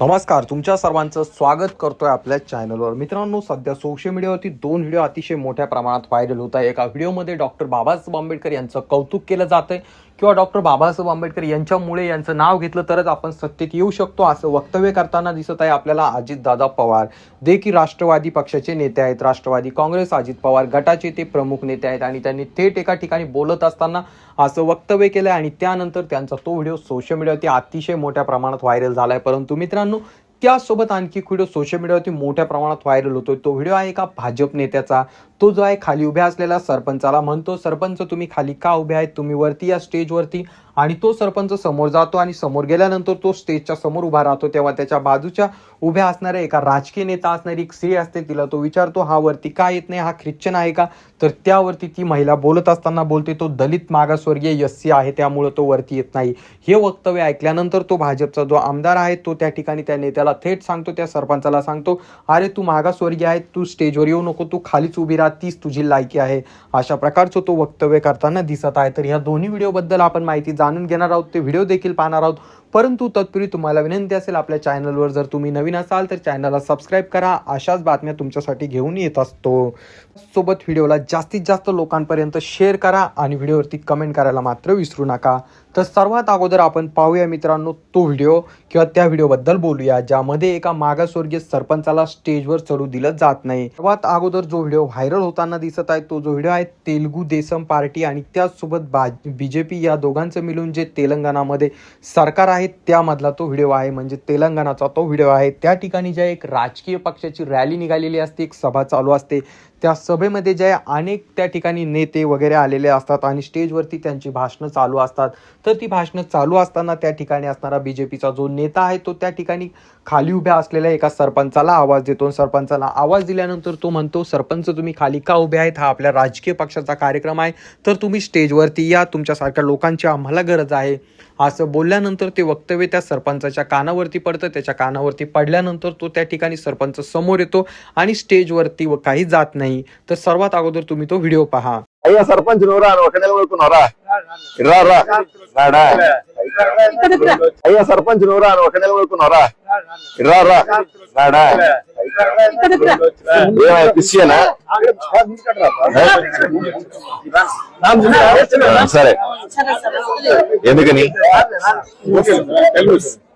नमस्कार तुमच्या सर्वांचं स्वागत करतोय आपल्या चॅनलवर मित्रांनो सध्या सोशल मीडियावरती दोन व्हिडिओ अतिशय मोठ्या प्रमाणात व्हायरल होत आहे. एका व्हिडिओमध्ये डॉक्टर बाबासाहेब आंबेडकर यांचं कौतुक केलं जातंय. किंवा डॉक्टर बाबासाहेब आंबेडकर यांच्यामुळे यांचं नाव घेतलं तरच आपण सत्तेत येऊ शकतो असं वक्तव्य करताना दिसत आहे आपल्याला अजितदादा पवार. जे की राष्ट्रवादी पक्षाचे नेते आहेत. राष्ट्रवादी काँग्रेस अजित पवार गटाचे ते प्रमुख नेते आहेत आणि त्यांनी थेट एका ठिकाणी बोलत असताना असं वक्तव्य केलं आणि त्यानंतर त्यांचा तो व्हिडिओ सोशल मीडियावरती अतिशय मोठ्या प्रमाणात व्हायरल झाला आहे परंतु मित्रांनो त्यासोबत आणखी व्हिडिओ सोशल मीडियावरती मोठ्या प्रमाणात व्हायरल होतोय. तो व्हिडिओ आहे एका भाजप नेत्याचा. तो जो आहे खाली उभ्या असलेला सरपंचाला म्हणतो सरपंच तुम्ही खाली का उभे आहेत? तुम्ही वरती या स्टेजवरती आणि तो सरपंच समोर जातो आणि समोर गेल्यानंतर तो स्टेजच्या समोर उभा राहतो. तेव्हा त्याच्या बाजूच्या उभ्या असणाऱ्या एका राजकीय नेता असणारी एक स्त्री असते तिला तो विचारतो हा वरती का येत नाही? हा ख्रिश्चन आहे का? तर त्यावरती ती महिला बोलत असताना बोलते तो दलित मागासवर्गीय एस सी आहे त्यामुळं तो वरती येत नाही. हे वक्तव्य ऐकल्यानंतर तो भाजपचा जो आमदार आहे तो त्या ठिकाणी त्या नेत्याला थेट सांगतो त्या सरपंचाला सांगतो अरे तू मागासवर्गीय आहे तू स्टेजवर येऊ नको तू खालीच उभी राहा तीच तुझी लायकी आहे. अशा प्रकारचं तो वक्तव्य करताना दिसत आहे. तर ह्या दोन्ही व्हिडिओबद्दल आपण माहिती जाणून घेणार आहोत. ते व्हिडिओ देखील पाहणार आहोत. परंतु तत्पूर्वी तुम्हाला विनंती असेल आपल्या चॅनलवर जर तुम्ही नवीन असाल तर चॅनलला सबस्क्राईब करा. अशाच बातम्या तुमच्यासाठी घेऊन येत असतो. सोबत व्हिडिओला जास्तीत जास्त लोकांपर्यंत शेअर करा आणि व्हिडिओवरती कमेंट करायला मात्र विसरू नका. तर सर्वात अगोदर आपण पाहूया मित्रांनो तो व्हिडिओ किंवा त्या व्हिडिओबद्दल बोलूया ज्यामध्ये एका मागासवर्गीय सरपंचाला स्टेजवर चढू दिलं जात नाही. सर्वात अगोदर जो व्हिडिओ व्हायरल होताना दिसत आहे तो जो व्हिडिओ आहे तेलगू देसम पार्टी आणि त्याचसोबत बीजेपी या दोघांचं मिळून जे तेलंगणामध्ये सरकार आहे त्यामधला तो व्हिडिओ आहे म्हणजे तेलंगणाचा तो व्हिडिओ आहे. त्या ठिकाणी ज्या एक राजकीय पक्षाची रॅली निघालेली असते एक सभा चालू असते. त्या सभेमध्ये जे अनेक त्या ठिकाणी नेते वगैरे आलेले असतात आणि स्टेजवरती त्यांची भाषणं चालू असतात. तर ती भाषणं चालू असताना त्या ठिकाणी असणारा बी जे पीचा जो नेता आहे तो त्या ठिकाणी खाली उभ्या असलेल्या एका सरपंचाला आवाज देतो सरपंचाला आवाज दिल्यानंतर तो म्हणतो सरपंच तुम्ही खाली का उभे आहेत? हा आपल्या राजकीय पक्षाचा कार्यक्रम आहे. तर तुम्ही स्टेजवरती या. तुमच्यासारख्या लोकांची आम्हाला गरज आहे. असं बोलल्यानंतर ते वक्तव्य त्या सरपंचाच्या कानावरती पडतं. त्याच्या कानावरती पडल्यानंतर तो त्या ठिकाणी सरपंच समोर येतो आणि स्टेजवरती व काही जात नाही. तर सर्वात अगोदर तुम्ही तो व्हिडिओ पहा అయ్యా సర్పంచ్ నువ్వురా నువ్వు ఒకటే ఊరుకున్నారా రా రా రాడా అయ్యా సర్పంచ్ నువ్వురా నువ్వు ఒకటే ఊరుకున్నారా రా రా రాడా ఏమయ్యా క్రిస్టియనా సరే ఎందుకని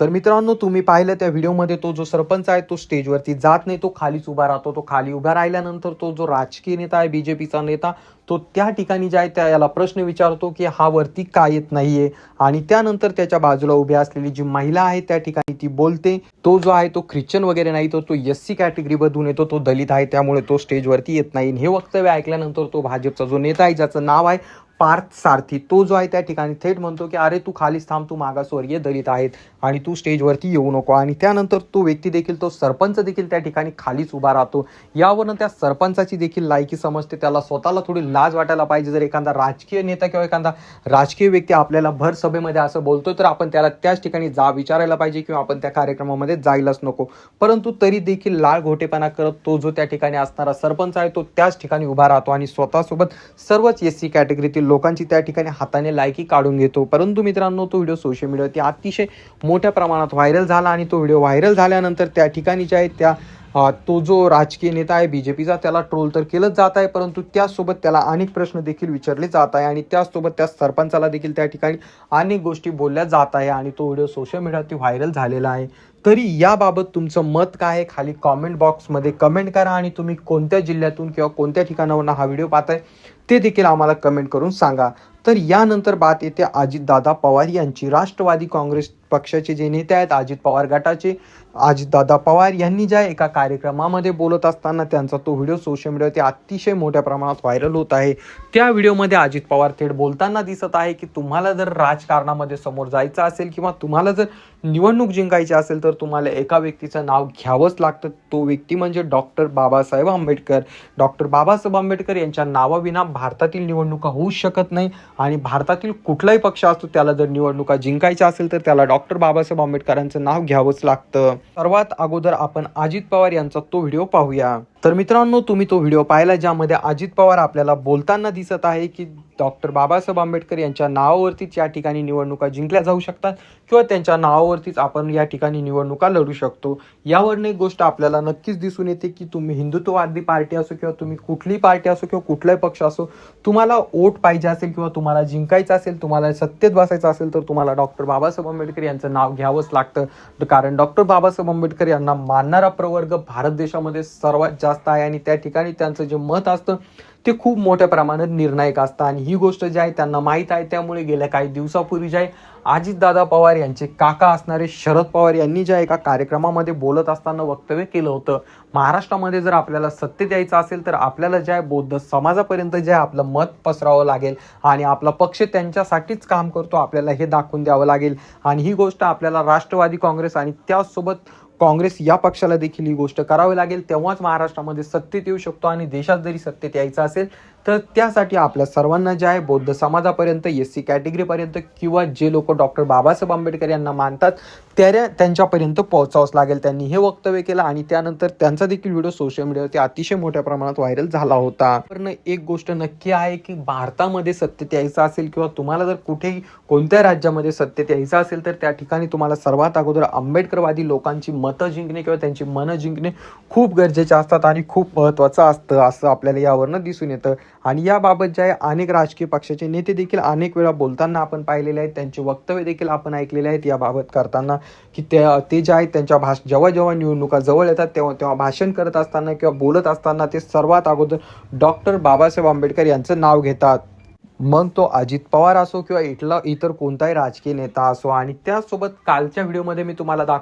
तर मित्रांनो तुम्ही पाहिलं त्या व्हिडिओमध्ये तो जो सरपंच आहे तो स्टेजवरती जात नाही तो खालीच उभा राहतो. तो खाली उभा राहिल्यानंतर तो जो राजकीय नेता आहे बीजेपीचा नेता तो त्या ठिकाणी जे आहे त्या याला प्रश्न विचारतो की हा वरती का येत नाहीये? आणि त्यानंतर त्याच्या बाजूला उभी असलेली जी महिला आहे त्या ठिकाणी ती बोलते. तो जो आहे तो ख्रिश्चन वगैरे नाही तर तो एस सी कॅटेगरी मधून येतो तो दलित आहे त्यामुळे तो स्टेजवरती येत नाही. हे वक्तव्य ऐकल्यानंतर तो भाजपचा जो नेता आहे ज्याचं नाव आहे पार्थ सारथी. तो जो आहे त्या ठिकाणी थेट म्हणतो की अरे तू खालीच थांब तू मागासवर्गीय दलित आहेत आणि तू स्टेजवरती येऊ नको. आणि त्यानंतर तो व्यक्ती देखील तो सरपंच देखील त्या ठिकाणी खालीच उभा राहतो. यावरून त्या सरपंचाची देखील लायकी समजते. त्याला स्वतःला थोडी लाज वाटायला पाहिजे. जर एखादा राजकीय नेता किंवा एखादा राजकीय व्यक्ती आपल्याला भर सभेमध्ये असं बोलतो तर आपण त्याला त्याच ठिकाणी जा विचारायला पाहिजे किंवा आपण त्या कार्यक्रमामध्ये जायलाच नको. परंतु तरी देखील लाळ घोटेपणा करत तो जो त्या ठिकाणी असणारा सरपंच आहे तो त्याच ठिकाणी उभा राहतो आणि स्वतःसोबत सर्वच एस सी कॅटेगरीतील लोकांची त्या ठिकाणी हाताने लायकी काढून घेतो. परंतु मित्रांनो तो व्हिडिओ सोशल मीडियावरती अतिशय मोठ्या प्रमाणात व्हायरल झाला आणि तो व्हिडिओ व्हायरल झाल्यानंतर त्या ठिकाणी जे आहे त्या तो जो राजकीय नेता आहे बी जे पीचा त्याला ट्रोल तर केलंच जात आहे परंतु त्याचसोबत त्याला अनेक प्रश्न देखील विचारले जात आहे आणि त्याचसोबत त्या सरपंचाला देखील त्या ठिकाणी अनेक गोष्टी बोलल्या जात आहे आणि तो व्हिडिओ सोशल मीडियावरती व्हायरल झालेला आहे. तरी याबाबत तुमचं मत काय आहे? खाली कॉमेंट बॉक्समध्ये कमेंट करा आणि तुम्ही कोणत्या जिल्ह्यातून किंवा कोणत्या ठिकाणावरून हा व्हिडिओ पाहताय ते देखील आम्हाला कमेंट करून सांगा. तर यानंतर बात येते अजितदादा पवार यांची. राष्ट्रवादी काँग्रेस पक्षाचे जे नेते आहेत अजित पवार गटाचे अजितदादा पवार यांनी ज्या एका कार्यक्रमामध्ये बोलत असताना त्यांचा तो व्हिडिओ सोशल मीडियावरती अतिशय मोठ्या प्रमाणात व्हायरल होत आहे. त्या व्हिडिओमध्ये अजित पवार थेट बोलताना दिसत आहे की तुम्हाला जर राजकारणामध्ये समोर जायचं असेल किंवा तुम्हाला जर निवडणूक जिंकायची असेल तर तुम्हाला एका व्यक्तीचं नाव घ्यावंच लागतं. तो व्यक्ती म्हणजे डॉक्टर बाबासाहेब आंबेडकर. डॉक्टर बाबासाहेब आंबेडकर यांच्या नावाविना भारतातील निवडणुका होऊ शकत नाही आणि भारतातील कुठलाही पक्ष असतो त्याला जर निवडणुका जिंकायच्या असेल तर त्याला डॉक्टर बाबासाहेब आंबेडकरांचं नाव घ्यावंच लागतं. सर्वात अगोदर आपण अजित पवार यांचा तो व्हिडिओ पाहूया. तर मित्रांनो तुम्ही तो व्हिडिओ पाहिला ज्यामध्ये अजित पवार आपल्याला बोलताना दिसत आहे की डॉक्टर बाबासाहेब आंबेडकर यांच्या नावावरतीच या ठिकाणी निवडणुका जिंकल्या जाऊ शकतात किंवा त्यांच्या नावावरतीच आपण या ठिकाणी निवडणुका लढू शकतो. यावरून एक गोष्ट आपल्याला नक्कीच दिसून येते की तुम्ही हिंदुत्ववादी पार्टी असो किंवा तुम्ही कुठली पार्टी असो किंवा कुठलाही पक्ष असो तुम्हाला वोट पाहिजे असेल किंवा तुम्हाला जिंकायचं असेल तुम्हाला सत्तेत बसायचं असेल तर तुम्हाला डॉक्टर बाबासाहेब आंबेडकर यांचं नाव घ्यावंच लागतं. कारण डॉक्टर बाबासाहेब आंबेडकर यांना मानणारा प्रवर्ग भारत देशामध्ये सर्वात जास्त आहे आणि त्या ठिकाणी त्यांचं जे मत असतं ते खूप मोठ्या प्रमाणात निर्णायक असतं. आणि ही गोष्ट जी आहे त्यांना माहीत आहे. त्यामुळे गेल्या काही दिवसापूर्वी जे आहे अजितदादा पवार यांचे काका असणारे शरद पवार यांनी ज्या एका कार्यक्रमामध्ये बोलत असताना वक्तव्य केलं होतं. महाराष्ट्रामध्ये जर आपल्याला सत्य द्यायचं असेल तर आपल्याला जे आहे बौद्ध समाजापर्यंत जे आहे आपलं मत पसरावं लागेल. आणि आपला पक्ष त्यांच्यासाठीच काम करतो. आपल्याला हे दाखवून द्यावं लागेल. आणि ही गोष्ट आपल्याला राष्ट्रवादी काँग्रेस आणि त्याचसोबत काँग्रेस या पक्षाला देखील ही गोष्ट करावी लागेल. तेव्हाच महाराष्ट्रामध्ये सत्तेत येऊ शकतो आणि देशात जरी सत्तेत यायचं असेल तर त्यासाठी आपल्या सर्वांना जे आहे बौद्ध समाजापर्यंत एस सी कॅटेगरीपर्यंत किंवा जे लोक डॉक्टर बाबासाहेब आंबेडकर यांना मानतात त्या त्यांच्यापर्यंत पोहोचावंच लागेल. त्यांनी हे वक्तव्य केलं आणि त्यानंतर त्यांचा देखील व्हिडिओ सोशल मीडियावरती अतिशय मोठ्या प्रमाणात व्हायरल झाला होता. पण एक गोष्ट नक्की आहे की भारतामध्ये सत्य यायचं असेल किंवा तुम्हाला जर कुठेही कोणत्या राज्यामध्ये सत्य यायचं असेल तर त्या ठिकाणी तुम्हाला सर्वात अगोदर आंबेडकरवादी लोकांची मतं जिंकणे किंवा त्यांची मनं जिंकणे खूप गरजेचे असतात आणि खूप महत्त्वाचं असतं असं आपल्याला यावरनं दिसून येतं. आणि याबाबत जे आहे अनेक राजकीय पक्षाचे नेते देखील अनेक वेळा बोलताना आपण पाहिलेले आहेत. त्यांचे वक्तव्य देखील आपण ऐकलेले आहेत. याबाबत करताना की ते ते जे आहेत त्यांच्या भाष जेव्हा जेव्हा निवडणुका जवळ येतात तेव्हा तेव्हा भाषण करत असताना किंवा बोलत असताना ते सर्वात अगोदर डॉक्टर बाबासाहेब आंबेडकर यांचं नाव घेतात. मग तो अजित पवार असो किंवा इथला इतर कोणताही राजकीय नेता असो. आणि त्यासोबत कालच्या व्हिडिओमध्ये मी तुम्हाला दाख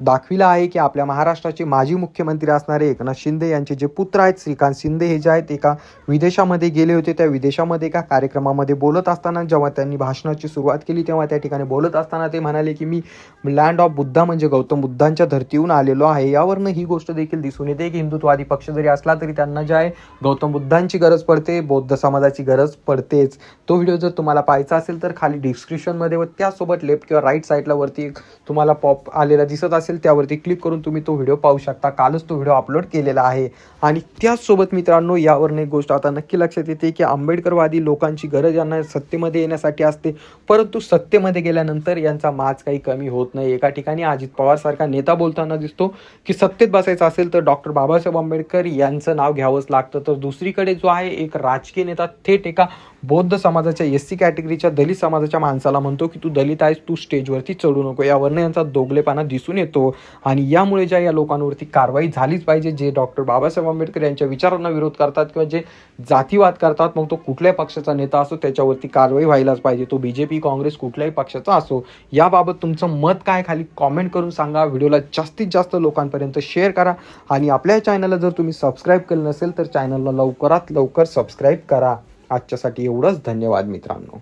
दाखविला आहे की आपल्या महाराष्ट्राचे माजी मुख्यमंत्री असणारे एकनाथ शिंदे यांचे जे पुत्र आहेत श्रीकांत शिंदे हे जे आहेत एका विदेशामध्ये गेले होते. त्या विदेशामध्ये एका कार्यक्रमामध्ये बोलत असताना जेव्हा त्यांनी भाषणाची सुरुवात केली तेव्हा त्या ठिकाणी बोलत असताना ते म्हणाले की मी लँड ऑफ बुद्धा म्हणजे गौतम बुद्धांच्या धर्तीहून आलेलो आहे. यावरनं ही गोष्ट देखील दिसून येते की हिंदुत्ववादी पक्ष जरी असला तरी त्यांना जे आहे गौतम बुद्धांची गरज पडते बौद्ध समाजाची गरज पडतेच. तो व्हिडिओ जर तुम्हाला पाहायचा असेल तर खाली डिस्क्रिप्शनमध्ये व त्यासोबत लेफ्ट किंवा राईट साईडला वरती तुम्हाला पॉप आलेला दिसत असेल. त्यावरती क्लिक करून तुम्ही तो व्हिडिओ पाहू शकता. कालच तो व्हिडिओ अपलोड केलेला आहे. आणि त्याचसोबत मित्रांनो यावरून एक गोष्ट आता नक्की लक्षात येते की आंबेडकरवादी लोकांची गरज यांना सत्तेमध्ये येण्यासाठी असते. परंतु सत्तेमध्ये गेल्यानंतर यांचा माज काही कमी होत नाही. एका ठिकाणी अजित पवारसारखा नेता बोलताना दिसतो की सत्तेत बसायचं असेल तर डॉक्टर बाबासाहेब आंबेडकर यांचं नाव घ्यावंच लागतं. तर दुसरीकडे जो आहे एक राजकीय नेता थेट एका बौद्ध समाजाच्या एस सी कॅटेगरीच्या दलित समाजाच्या माणसाला म्हणतो की तू दलित आहेस तू स्टेजवरती चढू नको. यावरनं यांचा दोगलेपणा दिसून येतो. आणि यामुळे ज्या या लोकांवरती कारवाई झालीच पाहिजे जे डॉक्टर बाबासाहेब आंबेडकर यांच्या विचारांना विरोध करतात किंवा जे जातीवाद करतात मग तो कुठल्याही पक्षाचा नेता असो त्याच्यावरती कारवाई व्हायलाच पाहिजे. तो बी जे पी काँग्रेस कुठल्याही पक्षाचा असो याबाबत तुमचं मत काय खाली कॉमेंट करून सांगा. व्हिडिओला जास्तीत जास्त लोकांपर्यंत शेअर करा. आणि आपल्या चॅनलला जर तुम्ही सबस्क्राईब केलं नसेल तर चॅनलला लवकरात लवकर सबस्क्राईब करा. आजच्यासाठी एवढंच. धन्यवाद मित्रांनो.